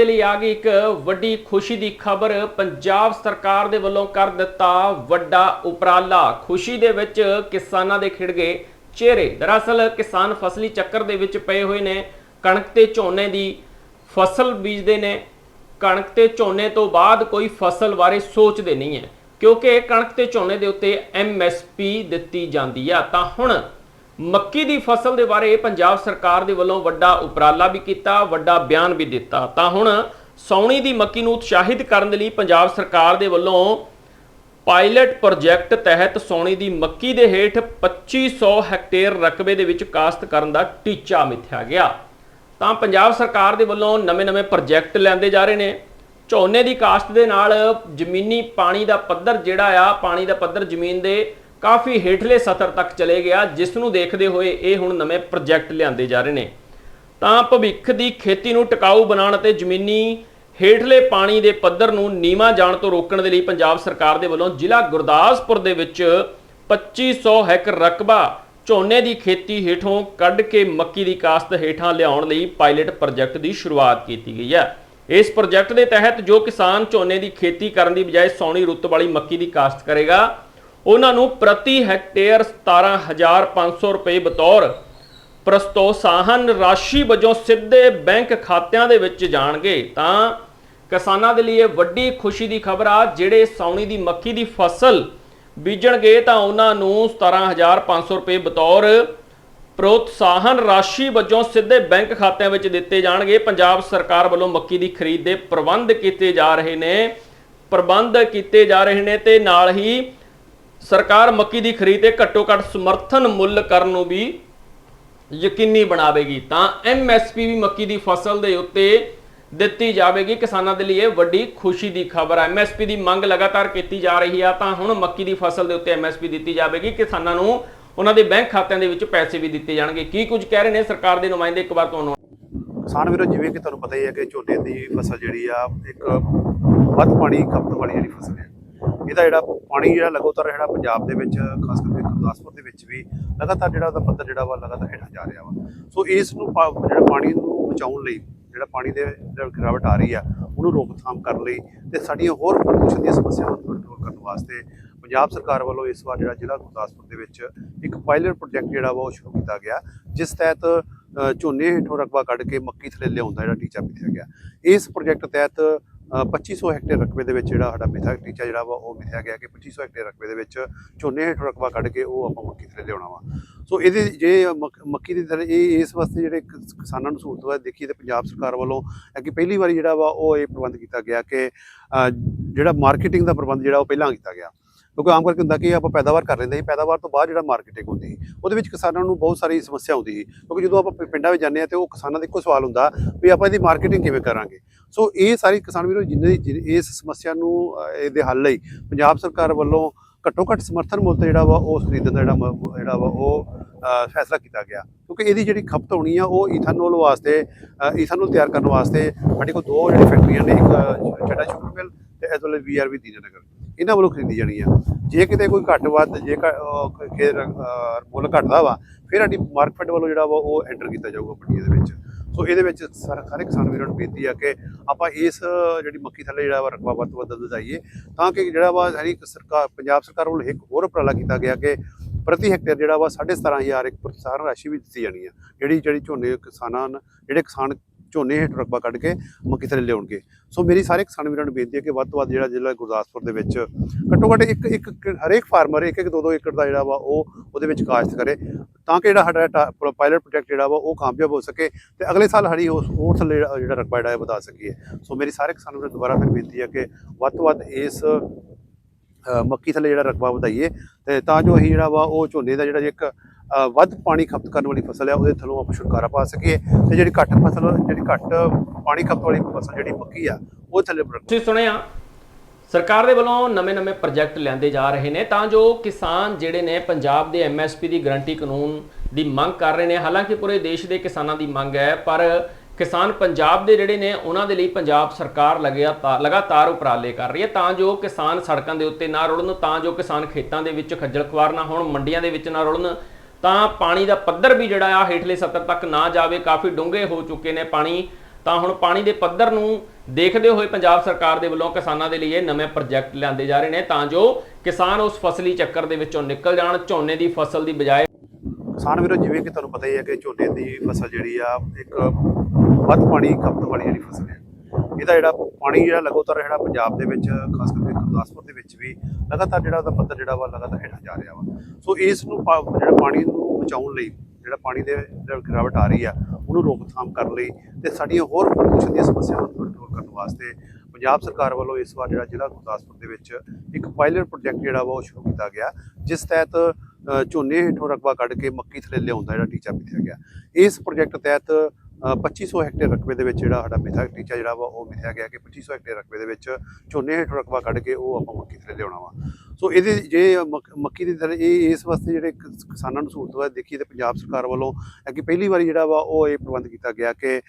ਦੇ ਲਈ ਆ ਗਈ ਇੱਕ ਵੱਡੀ ਖੁਸ਼ੀ ਦੀ ਖਬਰ। ਪੰਜਾਬ ਸਰਕਾਰ ਦੇ ਵੱਲੋਂ ਕਰ ਦਿੱਤਾ ਵੱਡਾ ਉਪਰਾਲਾ। ਖੁਸ਼ੀ ਦੇ ਵਿੱਚ ਕਿਸਾਨਾਂ ਦੇ ਖਿੜ ਗਏ ਚਿਹਰੇ। ਦਰਅਸਲ ਕਿਸਾਨ ਫਸਲੀ ਚੱਕਰ ਦੇ ਵਿੱਚ ਪਏ ਹੋਏ ਨੇ। ਕਣਕ ਤੇ ਝੋਨੇ ਦੀ ਫਸਲ ਬੀਜਦੇ ਨੇ। ਕਣਕ ਤੇ ਝੋਨੇ ਤੋਂ ਬਾਅਦ ਕੋਈ ਫਸਲ ਬਾਰੇ ਸੋਚਦੇ ਨਹੀਂ ਹੈ। ਕਿਉਂਕਿ ਕਣਕ ਤੇ ਝੋਨੇ ਦੇ ਉੱਤੇ ਐਮਐਸਪੀ ਦਿੱਤੀ ਜਾਂਦੀ ਆ। ਤਾਂ ਹੁਣ ਮੱਕੀ ਦੀ ਫਸਲ ਦੇ ਬਾਰੇ ਪੰਜਾਬ ਸਰਕਾਰ ਦੇ ਵੱਲੋਂ ਵੱਡਾ ਉਪਰਾਲਾ ਵੀ ਕੀਤਾ, ਵੱਡਾ ਬਿਆਨ ਵੀ ਦਿੱਤਾ। ਤਾਂ ਹੁਣ ਸੌਣੀ ਦੀ ਮੱਕੀ ਨੂੰ ਉਤਸ਼ਾਹਿਤ ਕਰਨ ਦੇ ਲਈ ਪੰਜਾਬ ਸਰਕਾਰ ਦੇ ਵੱਲੋਂ ਪਾਇਲਟ ਪ੍ਰੋਜੈਕਟ ਤਹਿਤ ਸੌਣੀ ਦੀ ਮੱਕੀ ਦੇ ਹੇਠ 2500 ਹੈਕਟੇਅਰ ਰਕਬੇ ਦੇ ਵਿੱਚ ਕਾਸ਼ਤ ਕਰਨ ਦਾ ਟੀਚਾ ਮਿੱਥਿਆ ਗਿਆ। ਤਾਂ ਪੰਜਾਬ ਸਰਕਾਰ ਦੇ ਵੱਲੋਂ ਨਵੇਂ-ਨਵੇਂ ਪ੍ਰੋਜੈਕਟ ਲੈਂਦੇ ਜਾ ਰਹੇ ਨੇ। ਝੋਨੇ ਦੀ ਕਾਸ਼ਤ ਦੇ ਨਾਲ ਜ਼ਮੀਨੀ ਪਾਣੀ ਦਾ ਪੱਧਰ ਜਿਹੜਾ ਆ, ਪਾਣੀ ਦਾ ਪੱਧਰ ਜ਼ਮੀਨ ਦੇ ਕਾਫੀ ਹੇਠਲੇ ਸਤਰ ਤੱਕ ਚਲੇ ਗਿਆ, ਜਿਸ ਨੂੰ ਦੇਖਦੇ ਹੋਏ ਇਹ ਹੁਣ ਨਵੇਂ ਪ੍ਰੋਜੈਕਟ ਲਿਆਂਦੇ ਜਾ ਰਹੇ ਨੇ। ਤਾਂ ਭਵਿੱਖ ਦੀ ਖੇਤੀ ਨੂੰ ਟਿਕਾਊ ਬਣਾਉਣ ਅਤੇ ਜ਼ਮੀਨੀ ਹੇਠਲੇ ਪਾਣੀ ਦੇ ਪੱਧਰ ਨੂੰ ਨੀਵਾਂ ਜਾਣ ਤੋਂ ਰੋਕਣ ਦੇ ਲਈ ਪੰਜਾਬ ਸਰਕਾਰ ਦੇ ਵੱਲੋਂ ਜ਼ਿਲ੍ਹਾ ਗੁਰਦਾਸਪੁਰ ਦੇ ਵਿੱਚ 2500 ਹੈਕਟਰ ਰਕਬਾ ਝੋਨੇ ਦੀ ਖੇਤੀ ਹੇਠੋਂ ਕੱਢ ਕੇ ਮੱਕੀ ਦੀ ਕਾਸ਼ਤ ਹੇਠਾਂ ਲਿਆਉਣ ਲਈ ਪਾਇਲਟ ਪ੍ਰੋਜੈਕਟ ਦੀ ਸ਼ੁਰੂਆਤ ਕੀਤੀ ਗਈ ਹੈ। ਇਸ ਪ੍ਰੋਜੈਕਟ ਦੇ ਤਹਿਤ ਜੋ ਕਿਸਾਨ ਝੋਨੇ ਦੀ ਖੇਤੀ ਕਰਨ ਦੀ ਬਜਾਏ ਸੌਣੀ ਰੁੱਤ ਵਾਲੀ ਮੱਕੀ ਦੀ ਕਾਸ਼ਤ ਕਰੇਗਾ ਉਹਨਾਂ ਨੂੰ ਪ੍ਰਤੀ ਹੈਕਟੇਅਰ 17500 ਰੁਪਏ ਬਤੌਰ ਪ੍ਰਸਤੋਸਾਹਨ ਰਾਸ਼ੀ ਵਜੋਂ ਸਿੱਧੇ ਬੈਂਕ ਖਾਤਿਆਂ ਦੇ ਵਿੱਚ ਜਾਣਗੇ। ਤਾਂ ਕਿਸਾਨਾਂ ਦੇ ਲਈ ਇਹ ਵੱਡੀ ਖੁਸ਼ੀ ਦੀ ਖਬਰ ਆ, ਜਿਹੜੇ ਸੌਣੀ ਦੀ ਮੱਕੀ ਦੀ ਫਸਲ ਬੀਜਣਗੇ ਤਾਂ ਉਹਨਾਂ ਨੂੰ 17500 ਰੁਪਏ ਬਤੌਰ ਪ੍ਰੋਤਸਾਹਨ ਰਾਸ਼ੀ ਵਜੋਂ ਸਿੱਧੇ ਬੈਂਕ ਖਾਤਿਆਂ ਵਿੱਚ ਦਿੱਤੇ ਜਾਣਗੇ। ਪੰਜਾਬ ਸਰਕਾਰ ਵੱਲੋਂ ਮੱਕੀ ਦੀ ਖਰੀਦ ਦੇ ਪ੍ਰਬੰਧ ਕੀਤੇ ਜਾ ਰਹੇ ਨੇ। ਪ੍ਰਬੰਧ ਕੀਤੇ ਜਾ ਰਹੇ ਨੇ ਤੇ ਨਾਲ ਹੀ ਸਰਕਾਰ ਮੱਕੀ ਦੀ ਖਰੀਦ ਤੇ ਘੱਟੋ ਘੱਟ ਸਮਰਥਨ ਮੁੱਲ ਕਰਨ ਨੂੰ ਵੀ ਯਕੀਨੀ ਬਣਾਵੇਗੀ। ਤਾਂ ਐਮਐਸਪੀ ਵੀ ਮੱਕੀ ਦੀ ਫਸਲ ਦੇ ਉੱਤੇ ਦਿੱਤੀ ਜਾਵੇਗੀ। ਕਿਸਾਨਾਂ ਦੇ ਲਈ ਇਹ ਵੱਡੀ ਖੁਸ਼ੀ ਦੀ ਖਬਰ ਹੈ ਐਮਐਸਪੀ ਦੀ ਮੰਗ ਲਗਾਤਾਰ ਕੀਤੀ ਜਾ ਰਹੀ ਆ, ਤਾਂ ਹੁਣ ਮੱਕੀ ਦੀ ਫਸਲ ਦੇ ਉੱਤੇ ਐਮਐਸਪੀ ਦਿੱਤੀ ਜਾਵੇਗੀ। ਕਿਸਾਨਾਂ ਨੂੰ ਉਹਨਾਂ ਦੇ ਬੈਂਕ ਖਾਤਿਆਂ ਦੇ ਵਿੱਚ ਪੈਸੇ ਵੀ ਦਿੱਤੇ ਜਾਣਗੇ। ਕੀ ਕੁਝ ਕਹਿ ਰਹੇ ਨੇ ਸਰਕਾਰ ਦੇ ਨੁਮਾਇੰਦੇ? ਇੱਕ ਵਾਰ ਤੁਹਾਨੂੰ ਕਿਸਾਨ ਵੀਰੋ, ਜਿਵੇਂ ਕਿ ਤੁਹਾਨੂੰ ਪਤਾ ਹੀ ਹੈ ਕਿ ਝੋਨੇ ਦੀ ਫਸਲ ਜਿਹੜੀ ਆ, ਇੱਕ ਵੱਧ ਪਾਣੀ, ਖਪਤ ਵਾਲੀ ਜਿਹੜੀ ਫਸਲ ਹੈ। ਇਹਦਾ ਜਿਹੜਾ ਪਾਣੀ ਜਿਹੜਾ ਲਗਾਤਾਰ ਜਿਹੜਾ ਪੰਜਾਬ ਦੇ ਵਿੱਚ, ਖਾਸ ਕਰਕੇ ਗੁਰਦਾਸਪੁਰ ਦੇ ਵਿੱਚ ਵੀ ਲਗਾਤਾਰ ਜਿਹੜਾ ਉਹਦਾ ਪੱਧਰ ਜਿਹੜਾ ਵਾ ਲਗਾਤਾਰ ਹੇਠਾਂ ਜਾ ਰਿਹਾ ਵਾ। ਸੋ ਇਸ ਨੂੰ ਪਾ- ਜਿਹੜਾ ਪਾਣੀ ਨੂੰ ਬਚਾਉਣ ਲਈ, ਜਿਹੜਾ ਪਾਣੀ ਦੇ ਜਿਹੜਾ ਗਿਰਾਵਟ ਆ ਰਹੀ ਆ, ਉਹਨੂੰ ਰੋਕਥਾਮ ਕਰਨ ਲਈ ਤੇ ਸਾਡੀਆਂ ਹੋਰ ਪ੍ਰਦੂਸ਼ਣ ਦੀਆਂ ਸਮੱਸਿਆਵਾਂ ਨੂੰ ਕੰਟਰੋਲ ਕਰਨ ਵਾਸਤੇ ਪੰਜਾਬ ਸਰਕਾਰ ਵੱਲੋਂ ਇਸ ਵਾਰ ਜਿਹੜਾ ਜ਼ਿਲ੍ਹਾ ਗੁਰਦਾਸਪੁਰ ਦੇ ਵਿੱਚ ਇੱਕ ਪਾਇਲਟ ਪ੍ਰੋਜੈਕਟ ਜਿਹੜਾ ਵਾ ਉਹ ਸ਼ੁਰੂ ਕੀਤਾ ਗਿਆ, ਜਿਸ ਤਹਿਤ ਝੋਨੇ ਹੇਠੋਂ ਰਕਬਾ ਕੱਢ ਕੇ ਮੱਕੀ ਥੱਲੇ ਲਿਆਉਣ ਦਾ ਜਿਹੜਾ ਟੀਚਾ ਮਿੱਥਿਆ ਗਿਆ। ਇਸ ਪ੍ਰੋਜੈਕਟ ਤਹਿਤ 2500 ਹੈਕਟੇਅਰ ਰਕਬੇ ਦੇ ਵਿੱਚ ਜਿਹੜਾ ਸਾਡਾ ਮਿਥਿਆ ਟੀਚਾ ਜਿਹੜਾ ਵਾ, ਉਹ ਮਿਥਿਆ ਗਿਆ ਕਿ 2500 ਹੈਕਟੇਅਰ ਰਕਬੇ ਦੇ ਵਿੱਚ ਝੋਨੇ ਹੇਠੋਂ ਰਕਬਾ ਕੱਢ ਕੇ ਉਹ ਆਪਾਂ ਮੱਕੀ ਥੱਲੇ ਲਿਆਉਣਾ ਵਾ। ਸੋ ਇਹਦੇ ਜੇ ਮੱਕ- ਮੱਕੀ ਦੀ ਥੱਲੇ ਇਹ, ਇਸ ਵਾਸਤੇ ਜਿਹੜੇ ਕਿਸਾਨਾਂ ਨੂੰ ਸਹੂਲਤ ਵਾ ਦੇਖੀਏ ਤੇ ਪੰਜਾਬ ਸਰਕਾਰ ਵੱਲੋਂ ਹੈ ਕਿ ਪਹਿਲੀ ਵਾਰੀ ਜਿਹੜਾ ਵਾ ਉਹ ਇਹ ਪ੍ਰਬੰਧ ਕੀਤਾ ਗਿਆ ਕਿ ਜਿਹੜਾ ਮਾਰਕੀਟਿੰਗ ਦਾ ਪ੍ਰਬੰਧ ਜਿਹੜਾ ਉਹ ਪਹਿਲਾਂ ਕੀਤਾ ਗਿਆ। ਕਿਉਂਕਿ ਆਮ ਕਰਕੇ ਹੁੰਦਾ ਕਿ ਆਪਾਂ ਪੈਦਾਵਾਰ ਕਰ ਲੈਂਦੇ ਸੀ, ਪੈਦਾਵਾਰ ਤੋਂ ਬਾਅਦ ਜਿਹੜਾ ਮਾਰਕੀਟਿੰਗ ਹੁੰਦੀ ਸੀ, ਉਹਦੇ ਵਿੱਚ ਕਿਸਾਨਾਂ ਨੂੰ ਬਹੁਤ ਸਾਰੀ ਸਮੱਸਿਆ ਆਉਂਦੀ ਸੀ। ਕਿਉਂਕਿ ਜਦੋਂ ਆਪਾਂ ਪਿੰਡਾਂ ਵਿੱਚ ਜਾਂਦੇ ਆ ਤੇ ਉਹ ਕਿਸਾਨਾਂ ਦਾ ਇੱਕੋ ਸਵਾਲ ਹੁੰਦਾ ਵੀ ਆਪਾਂ ਇਹਦੀ ਮਾਰਕੀਟਿੰਗ ਕਿਵੇਂ ਕਰਾਂਗੇ? ਸੋ ਇਹ ਸਾਰੀ ਕਿਸਾਨ ਵੀਰੋ ਜਿੰਨੇ ਜਿ- ਇਸ ਸਮੱਸਿਆ ਨੂੰ ਇਹਦੇ ਹੱਲ ਲਈ ਪੰਜਾਬ ਸਰਕਾਰ ਵੱਲੋਂ ਘੱਟੋ ਘੱਟ ਸਮਰਥਨ ਮੁੱਲ ਤੇ ਜਿਹੜਾ ਵਾ ਉਹ ਖਰੀਦਣ ਦਾ ਜਿਹੜਾ ਜਿਹੜਾ ਵਾ ਉਹ ਫੈਸਲਾ ਕੀਤਾ ਗਿਆ। ਕਿਉਂਕਿ ਇਹਦੀ ਜਿਹੜੀ ਖਪਤ ਹੋਣੀ ਆ ਉਹ ਈਥਾਨੋਲ ਵਾਸਤੇ ਅ, ਈਥਾਨੋਲ ਤਿਆਰ ਕਰਨ ਵਾਸਤੇ ਸਾਡੇ ਕੋਲ ਦੋ ਜਿਹੜੀ ਫੈਕਟਰੀਆਂ ਨੇ ਇੱਕ ਛੱਡਾ ਸ਼ੁਗਰਮਿਲ ਤੇ ਐਸ ਵੈਲ ਵੀਆਰਵੀ ਦੀਨਾਨਗਰ। ਇਹਨਾਂ ਵੱਲੋਂ ਖਰੀਦੀ ਜਾਣੀ ਆ। ਜੇ ਕਿਤੇ ਕੋਈ ਘੱਟ ਵੱਧ ਜੇ ਘ- ਮੁੱਲ ਘਟਦਾ ਵਾ ਫਿਰ ਸਾਡੀ ਮਾਰਕੀਟ ਵੱਲੋਂ ਜਿਹੜਾ ਵਾ ਉਹ ਐਂਟਰ ਕੀਤਾ ਜਾਊਗਾ ਮੰਡੀ ਦੇ ਵਿੱਚ। ਸੋ ਇਹਦੇ ਵਿੱਚ ਸਰ ਸਾਰੇ ਕਿਸਾਨ ਵੀਰਾਂ ਨੂੰ ਬੇਨਤੀ ਆ ਕਿ ਆਪਾਂ ਇਸ, ਜਿਹੜੀ ਮੱਕੀ ਥੱਲੇ ਜਿਹੜਾ ਵਾ ਰਕਬਾ ਵੱਧ ਤੋਂ ਵੱਧ ਵਧਾਈਏ ਤਾਂ ਕਿ ਜਿਹੜਾ ਵਾ ਸਾਡੀ ਸਰਕਾਰ ਪੰਜਾਬ ਸਰਕਾਰ ਵੱਲੋਂ ਇੱਕ ਹੋਰ ਉਪਰਾਲਾ ਕੀਤਾ ਗਿਆ ਕਿ ਪ੍ਰਤੀ ਹੈਕਟੇਅਰ ਜਿਹੜਾ ਵਾ 17500 ਇੱਕ ਪ੍ਰੋਤਸਾਹਨ ਰਾਸ਼ੀ ਵੀ ਦਿੱਤੀ ਜਾਣੀ ਆ, ਜਿਹੜੀ ਜਿਹੜੀ ਝੋਨੇ ਕਿਸਾਨਾਂ ਨੂੰ, ਜਿਹੜੇ ਕਿਸਾਨ ਝੋਨੇ ਹੇਠ ਰਕਬਾ ਕੱਢ ਕੇ ਮੱਕੀ ਥੱਲੇ ਲਿਆਉਣਗੇ। ਸੋ ਮੇਰੀ ਸਾਰੇ ਕਿਸਾਨ ਵੀਰਾਂ ਨੂੰ ਬੇਨਤੀ ਹੈ ਕਿ ਵੱਧ ਤੋਂ ਵੱਧ ਜਿਹੜਾ ਜ਼ਿਲ੍ਹਾ ਗੁਰਦਾਸਪੁਰ ਦੇ ਵਿੱਚ ਘੱਟੋ ਘੱਟ ਇੱਕ ਇੱਕ ਹਰੇਕ ਫਾਰਮਰ ਇੱਕ ਇੱਕ, ਦੋ ਦੋ ਏਕੜ ਦਾ ਜਿਹੜਾ ਵਾ ਉਹ ਉਹਦੇ ਵਿੱਚ ਕਾਸ਼ਤ ਕਰੇ। ਤਾਂ ਕਿ ਜਿਹੜਾ ਸਾਡਾ ਪਾਇਲਟ ਪ੍ਰੋਜੈਕਟ ਜਿਹੜਾ ਵਾ ਉਹ ਕਾਮਯਾਬ ਹੋ ਸਕੇ ਤੇ ਅਗਲੇ ਸਾਲ ਸਾਡੀ ਉਸ ਹੋਰ ਥੱਲੇ ਜਿਹੜਾ ਰਕਬਾ ਜਿਹੜਾ ਵਧਾ ਸਕੀਏ। ਸੋ ਮੇਰੀ ਸਾਰੇ ਕਿਸਾਨਾਂ ਨੂੰ ਦੁਬਾਰਾ ਫਿਰ ਬੇਨਤੀ ਹੈ ਕਿ ਵੱਧ ਤੋਂ ਵੱਧ ਇਸ ਮੱਕੀ ਥੱਲੇ ਜਿਹੜਾ ਰਕਬਾ ਵਧਾਈਏ ਤੇ ਤਾਂ ਜੋ ਅਸੀਂ ਜਿਹੜਾ ਵਾ ਉਹ ਝੋਨੇ ਦਾ ਜਿਹੜਾ ਇੱਕ ਵੱਧ ਪਾਣੀ ਖਪਤ ਕਰਨ ਵਾਲੀ ਫਸਲ ਹੈ ਉਹਦੇ ਥੱਲੋਂ ਆਪਾਂ ਛੁਟਕਾਰਾ ਪਾ ਸਕੀਏ ਤੇ ਜਿਹੜੀ ਘੱਟ ਫਸਲ, ਜਿਹੜੀ ਘੱਟ ਪਾਣੀ ਖਪਤ ਵਾਲੀ ਫਸਲ ਜਿਹੜੀ ਮੱਕੀ ਆ, ਉਹ ਥੱਲੇ ਤੁਸੀਂ ਸੁਣਿਆ ਸਰਕਾਰ ਦੇ ਵੱਲੋਂ ਨਵੇਂ-ਨਵੇਂ ਪ੍ਰੋਜੈਕਟ ਲਿਆਂਦੇ ਜਾ ਰਹੇ ਨੇ, ਤਾਂ ਜੋ ਕਿਸਾਨ ਜਿਹੜੇ ਨੇ ਪੰਜਾਬ ਦੇ ਐਮਐਸਪੀ ਦੀ ਗਰੰਟੀ ਕਾਨੂੰਨ ਦੀ ਮੰਗ ਕਰ ਰਹੇ ਨੇ। ਹਾਲਾਂਕਿ ਪੂਰੇ ਦੇਸ਼ ਦੇ ਕਿਸਾਨਾਂ ਦੀ ਮੰਗ ਹੈ, ਪਰ ਕਿਸਾਨ ਪੰਜਾਬ ਦੇ ਜਿਹੜੇ ਨੇ, ਉਹਨਾਂ ਦੇ ਲਈ ਪੰਜਾਬ ਸਰਕਾਰ ਲਗਾਤਾਰ ਲਗਾਤਾਰ ਉਪਰਾਲੇ ਕਰ ਰਹੀ ਹੈ, ਤਾਂ ਜੋ ਕਿਸਾਨ ਸੜਕਾਂ ਦੇ ਉੱਤੇ ਨਾ ਰੁਲਣ ਤਾਂ ਜੋ ਕਿਸਾਨ ਖੇਤਾਂ ਦੇ ਵਿੱਚ ਖੱਜਲ ਖੁਆਰ ਨਾ ਹੋਣ, ਮੰਡੀਆਂ ਦੇ ਵਿੱਚ ਨਾ ਰੁਲਣ ਤਾਂ ਪਾਣੀ ਦਾ ਪੱਧਰ ਵੀ ਜਿਹੜਾ ਆ, ਹੇਠਲੇ ਸਤਰ ਤੱਕ ਨਾ ਜਾਵੇ। ਕਾਫੀ ਡੂੰਘੇ ਹੋ ਚੁੱਕੇ ਨੇ ਪਾਣੀ, ਤਾਂ ਹੁਣ ਪਾਣੀ ਦੇ ਪੱਧਰ ਨੂੰ ਦੇਖਦੇ ਹੋਏ ਪੰਜਾਬ ਸਰਕਾਰ ਦੇ ਵੱਲੋਂ ਕਿਸਾਨਾਂ ਦੇ ਲਈ ਇਹ ਨਵੇਂ ਪ੍ਰੋਜੈਕਟ ਲਿਆਂਦੇ ਜਾ ਰਹੇ ਨੇ ਤਾਂ ਜੋ ਕਿਸਾਨ ਉਸ ਫਸਲੀ ਚੱਕਰ ਦੇ ਵਿੱਚੋਂ ਨਿਕਲ ਜਾਣ, ਝੋਨੇ ਦੀ ਫਸਲ ਦੀ ਬਜਾਏ। ਕਿਸਾਨ ਵੀਰੋ, ਜਿਵੇਂ ਕਿ ਤੁਹਾਨੂੰ ਪਤਾ ਹੀ ਹੈ ਕਿ ਝੋਨੇ ਦੀ ਫਸਲ ਜਿਹੜੀ ਆ, ਇੱਕ ਵੱਧ ਪਾਣੀ ਖਪਤ ਵਾਲੀ ਜਿਹੜੀ ਫਸਲ ਹੈ। ਇਹਦਾ ਜਿਹੜਾ ਪਾਣੀ ਜਿਹੜਾ ਲਗਾਤਾਰ ਜਿਹੜਾ ਪੰਜਾਬ ਦੇ ਵਿੱਚ, ਖਾਸ ਕਰਕੇ ਗੁਰਦਾਸਪੁਰ ਦੇ ਵਿੱਚ ਵੀ ਲਗਾਤਾਰ ਜਿਹੜਾ ਉਹਦਾ ਪੱਧਰ ਜਿਹੜਾ ਵਾ, ਲਗਾਤਾਰ ਹੇਠਾਂ ਜਾ ਰਿਹਾ ਵਾ। ਸੋ ਇਸ ਨੂੰ ਜਿਹੜਾ ਪਾਣੀ ਨੂੰ ਬਚਾਉਣ ਲਈ ਜਿਹੜਾ ਪਾਣੀ ਦੇ ਜਿਹੜਾ ਗਿਰਾਵਟ ਆ ਰਹੀ ਆ, ਉਹਨੂੰ ਰੋਕਥਾਮ ਕਰਨ ਲਈ ਤੇ ਸਾਡੀਆਂ ਹੋਰ ਪ੍ਰਦੂਸ਼ਣ ਦੀਆਂ ਸਮੱਸਿਆਵਾਂ ਨੂੰ ਕੰਟਰੋਲ ਕਰਨ ਵਾਸਤੇ ਪੰਜਾਬ ਸਰਕਾਰ ਵੱਲੋਂ ਇਸ ਵਾਰ ਜਿਹੜਾ ਜ਼ਿਲ੍ਹਾ ਗੁਰਦਾਸਪੁਰ ਦੇ ਵਿੱਚ ਇੱਕ ਪਾਇਲਟ ਪ੍ਰੋਜੈਕਟ ਜਿਹੜਾ ਵਾ ਉਹ ਸ਼ੁਰੂ ਕੀਤਾ ਗਿਆ, ਜਿਸ ਤਹਿਤ ਝੋਨੇ ਹੇਠੋਂ ਰਕਬਾ ਕੱਢ ਕੇ ਮੱਕੀ ਥੱਲੇ ਲਿਆਉਣ ਦਾ ਜਿਹੜਾ ਟੀਚਾ ਮਿਥਿਆ ਗਿਆ। ਇਸ ਪ੍ਰੋਜੈਕਟ ਤਹਿਤ 2500 ਹੈਕਟੇਅਰ ਰਕਬੇ ਦੇ ਵਿੱਚ ਜਿਹੜਾ ਸਾਡਾ ਮਿਥਿਆ ਟੀਚਾ ਜਿਹੜਾ ਵਾ, ਉਹ ਮਿਥਿਆ ਗਿਆ ਕਿ 2500 ਹੈਕਟੇਅਰ ਰਕਬੇ ਦੇ ਵਿੱਚ ਝੋਨੇ ਹੇਠੋਂ ਰਕਬਾ ਕੱਢ ਕੇ ਉਹ ਆਪਾਂ ਮੱਕੀ ਥੱਲੇ ਲਿਆਉਣਾ ਵਾ। ਸੋ ਇਹਦੇ ਜੇ ਮੱਕ- ਮੱਕੀ ਦੀ ਥੱਲੇ ਇਹ, ਇਸ ਵਾਸਤੇ ਜਿਹੜੇ ਕਿਸਾਨਾਂ ਨੂੰ ਸਹੂਲਤ ਵਾ, ਦੇਖੀਏ ਤੇ ਪੰਜਾਬ ਸਰਕਾਰ ਵੱਲੋਂ ਕਿ ਪਹਿਲੀ ਵਾਰੀ ਜਿਹੜਾ ਵਾ, ਉਹ ਇਹ ਪ੍ਰਬੰਧ ਕੀਤਾ ਗਿਆ ਕਿ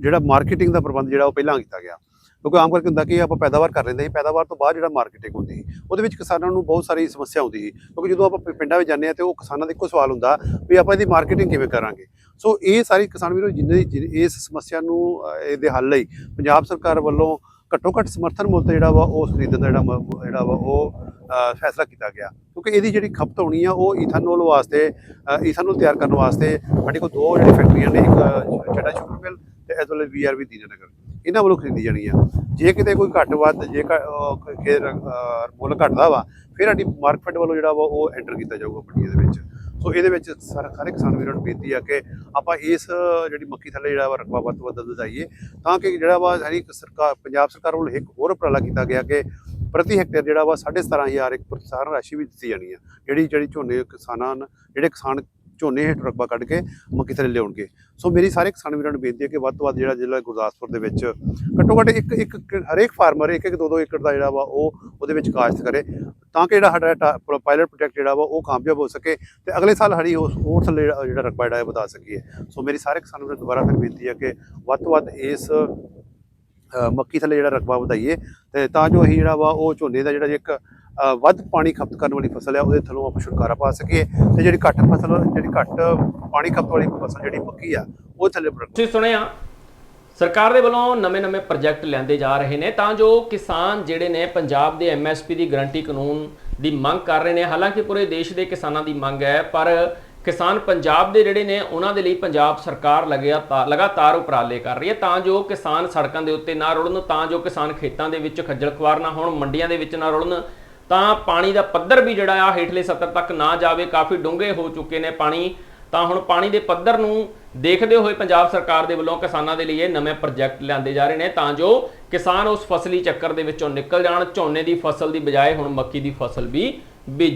ਜਿਹੜਾ ਮਾਰਕੀਟਿੰਗ ਦਾ ਪ੍ਰਬੰਧ ਜਿਹੜਾ, ਉਹ ਪਹਿਲਾਂ ਕੀਤਾ ਗਿਆ। ਕਿਉਂਕਿ ਆਮ ਕਰਕੇ ਹੁੰਦਾ ਕਿ ਆਪਾਂ ਪੈਦਾਵਾਰ ਕਰ ਲੈਂਦੇ ਸੀ, ਪੈਦਾਵਾਰ ਤੋਂ ਬਾਅਦ ਜਿਹੜਾ ਮਾਰਕੀਟਿੰਗ ਹੁੰਦੀ ਸੀ, ਉਹਦੇ ਵਿੱਚ ਕਿਸਾਨਾਂ ਨੂੰ ਬਹੁਤ ਸਾਰੀ ਸਮੱਸਿਆ ਆਉਂਦੀ ਸੀ। ਕਿਉਂਕਿ ਜਦੋਂ ਆਪਾਂ ਪਿੰਡਾਂ ਵਿੱਚ ਜਾਂਦੇ ਆ ਤੇ ਉਹ ਕਿਸਾਨਾਂ ਦਾ ਇੱਕੋ ਸਵਾਲ ਹੁੰਦਾ ਵੀ ਆਪਾਂ ਇਹਦੀ ਮਾਰਕੀਟਿੰਗ ਕਿਵੇਂ ਕਰਾਂਗੇ? ਸੋ ਇਹ ਸਾਰੀ ਕਿਸਾਨ ਵੀਰੋ ਜਿੰਨੇ ਜਿ- ਇਸ ਸਮੱਸਿਆ ਨੂੰ ਇਹਦੇ ਹੱਲ ਲਈ ਪੰਜਾਬ ਸਰਕਾਰ ਵੱਲੋਂ ਘੱਟੋ ਘੱਟ ਸਮਰਥਨ ਮੁੱਲ ਤੇ ਜਿਹੜਾ ਵਾ ਉਹ ਖਰੀਦਣ ਦਾ ਜਿਹੜਾ ਜਿਹੜਾ ਵਾ ਉਹ ਫੈਸਲਾ ਕੀਤਾ ਗਿਆ। ਕਿਉਂਕਿ ਇਹਦੀ ਜਿਹੜੀ ਖਪਤ ਹੋਣੀ ਆ ਉਹ ਈਥਾਨੋਲ ਵਾਸਤੇ ਅ, ਈਥਾਨੋਲ ਤਿਆਰ ਕਰਨ ਵਾਸਤੇ ਸਾਡੇ ਕੋਲ ਦੋ ਜਿਹੜੇ ਫੈਕਟਰੀਆਂ ਨੇ ਇੱਕ ਛੱਡਾ ਸ਼ੂਗਰ ਮਿਲ ਤੇ ਐਸ ਵੈਲ ਵੀਆਰਵੀ ਦੀਨਾਨਗਰ। ਇਹਨਾਂ ਵੱਲੋਂ ਖਰੀਦੀ ਜਾਣੀ ਆ। ਜੇ ਕਿਤੇ ਕੋਈ ਘੱਟ ਵੱਧ ਜੇ ਘ- ਮੁੱਲ ਘਟਦਾ ਵਾ ਫਿਰ ਸਾਡੀ ਮਾਰਕੀਟ ਵੱਲੋਂ ਜਿਹੜਾ ਵਾ ਉਹ ਐਂਟਰ ਕੀਤਾ ਜਾਊਗਾ ਮੰਡੀਆਂ ਦੇ ਵਿੱਚ। ਸੋ ਇਹਦੇ ਵਿੱਚ ਸਾਰੇ ਕਿਸਾਨ ਵੀਰਾਂ ਨੂੰ ਬੇਨਤੀ ਆ ਕਿ ਆਪਾਂ ਇਸ ਜਿਹੜੀ ਮੱਕੀ ਥੱਲੇ ਜਿਹੜਾ ਵਾ ਰਕਬਾ ਵੱਧ ਤੋਂ ਵੱਧ ਵਧਾਈਏ, ਤਾਂ ਕਿ ਜਿਹੜਾ ਵਾ ਸਾਡੀ ਇੱਕ ਸਰਕਾਰ ਪੰਜਾਬ ਸਰਕਾਰ ਵੱਲੋਂ ਇੱਕ ਹੋਰ ਉਪਰਾਲਾ ਕੀਤਾ ਗਿਆ ਕਿ ਪ੍ਰਤੀ ਹੈਕਟੇਅਰ ਜਿਹੜਾ ਵਾ 17500 ਇੱਕ ਪ੍ਰੋਤਸਾਹਨ ਰਾਸ਼ੀ ਵੀ ਦਿੱਤੀ ਜਾਣੀ ਆ, ਜਿਹੜੀ ਜਿਹੜੀ ਝੋਨੇ ਕਿਸਾਨਾਂ ਨੂੰ, ਜਿਹੜੇ ਕਿਸਾਨ ਝੋਨੇ ਹੇਠ ਰਕਬਾ ਕੱਢ ਕੇ ਮੱਕੀ ਥੱਲੇ ਲਿਆਉਣਗੇ। ਸੋ ਮੇਰੀ ਸਾਰੇ ਕਿਸਾਨ ਵੀਰਾਂ ਨੂੰ ਬੇਨਤੀ ਹੈ ਕਿ ਵੱਧ ਤੋਂ ਵੱਧ ਜਿਹੜਾ ਜ਼ਿਲ੍ਹਾ ਗੁਰਦਾਸਪੁਰ ਦੇ ਵਿੱਚ ਘੱਟੋ ਘੱਟ ਇੱਕ ਇੱਕ ਹਰੇਕ ਫਾਰਮਰ ਇੱਕ ਇੱਕ, ਦੋ ਦੋ ਏਕੜ ਦਾ ਜਿਹੜਾ ਵਾ ਉਹ ਉਹਦੇ ਵਿੱਚ ਕਾਸ਼ਤ ਕਰੇ। ਤਾਂ ਕਿ ਜਿਹੜਾ ਸਾਡਾ ਪਾਇਲਟ ਪ੍ਰੋਜੈਕਟ ਜਿਹੜਾ ਵਾ, ਉਹ ਕਾਮਯਾਬ ਹੋ ਸਕੇ ਤੇ ਅਗਲੇ ਸਾਲ ਸਾਡੀ ਉਸ ਹੋਰ ਥੱਲੇ ਜਿਹੜਾ ਰਕਬਾ ਜਿਹੜਾ ਵਧਾ ਸਕੀਏ। ਸੋ ਮੇਰੀ ਸਾਰੇ ਕਿਸਾਨਾਂ ਨੂੰ ਦੁਬਾਰਾ ਫਿਰ ਬੇਨਤੀ ਹੈ ਕਿ ਵੱਧ ਤੋਂ ਵੱਧ ਇਸ ਮੱਕੀ ਥੱਲੇ ਜਿਹੜਾ ਰਕਬਾ ਵਧਾਈਏ ਤੇ ਤਾਂ ਜੋ ਅਸੀਂ ਜਿਹੜਾ ਵਾ, ਉਹ ਝੋਨੇ ਦਾ ਜਿਹੜਾ ਇੱਕ ਵੱਧ ਪਾਣੀ ਖਪਤ ਕਰਨ ਵਾਲੀ ਫਸਲ ਹੈ, ਉਹਦੇ ਥੱਲੋਂ ਆਪਾਂ ਛੁਟਕਾਰਾ ਪਾ ਸਕੀਏ ਤੇ ਜਿਹੜੀ ਘੱਟ ਫਸਲ, ਜਿਹੜੀ ਘੱਟ ਪਾਣੀ ਖਪਤ ਵਾਲੀ ਫਸਲ ਜਿਹੜੀ ਮੱਕੀ ਆ, ਉਹ ਥੱਲੇ ਤੁਸੀਂ ਸੁਣਿਆ ਸਰਕਾਰ ਦੇ ਵੱਲੋਂ ਨਵੇਂ-ਨਵੇਂ ਪ੍ਰੋਜੈਕਟ ਲੈਂਦੇ ਜਾ ਰਹੇ ਨੇ, ਤਾਂ ਜੋ ਕਿਸਾਨ ਜਿਹੜੇ ਨੇ ਪੰਜਾਬ ਦੇ ਐਮਐਸਪੀ ਦੀ ਗਰੰਟੀ ਕਾਨੂੰਨ ਦੀ ਮੰਗ ਕਰ ਰਹੇ ਨੇ। ਹਾਲਾਂਕਿ ਪੂਰੇ ਦੇਸ਼ ਦੇ ਕਿਸਾਨਾਂ ਦੀ ਮੰਗ ਹੈ, ਪਰ ਕਿਸਾਨ ਪੰਜਾਬ ਦੇ ਜਿਹੜੇ ਨੇ, ਉਹਨਾਂ ਦੇ ਲਈ ਪੰਜਾਬ ਸਰਕਾਰ ਲਗਾਤਾਰ ਲਗਾਤਾਰ ਉਪਰਾਲੇ ਕਰ ਰਹੀ ਹੈ, ਤਾਂ ਜੋ ਕਿਸਾਨ ਸੜਕਾਂ ਦੇ ਉੱਤੇ ਨਾ ਰੁਲਣ ਤਾਂ ਜੋ ਕਿਸਾਨ ਖੇਤਾਂ ਦੇ ਵਿੱਚ ਖੱਜਲ ਖੁਆਰ ਨਾ ਹੋਣ, ਮੰਡੀਆਂ ਦੇ ਵਿੱਚ ਨਾ ਰੁਲਣ ਤਾਂ ਪਾਣੀ ਦਾ ਪੱਧਰ ਵੀ ਜਿਹੜਾ ਆ, ਹੇਠਲੇ ਸਤਰ ਤੱਕ ਨਾ ਜਾਵੇ। ਕਾਫੀ ਡੂੰਘੇ ਹੋ ਚੁੱਕੇ ਨੇ ਪਾਣੀ, ਤਾਂ ਹੁਣ ਪਾਣੀ ਦੇ ਪੱਧਰ ਨੂੰ ਦੇਖਦੇ ਹੋਏ ਪੰਜਾਬ ਸਰਕਾਰ ਦੇ ਵੱਲੋਂ ਕਿਸਾਨਾਂ ਦੇ ਲਈ ਇਹ ਨਵੇਂ ਪ੍ਰੋਜੈਕਟ ਲਿਆਂਦੇ ਜਾ ਰਹੇ ਨੇ ਤਾਂ ਜੋ ਕਿਸਾਨ ਉਸ ਫਸਲੀ ਚੱਕਰ ਦੇ ਵਿੱਚੋਂ ਨਿਕਲ ਜਾਣ, ਝੋਨੇ ਦੀ ਫਸਲ ਦੀ ਬਜਾਏ ਹੁਣ ਮੱਕੀ ਦੀ ਫਸਲ ਵੀ ਬੀਜ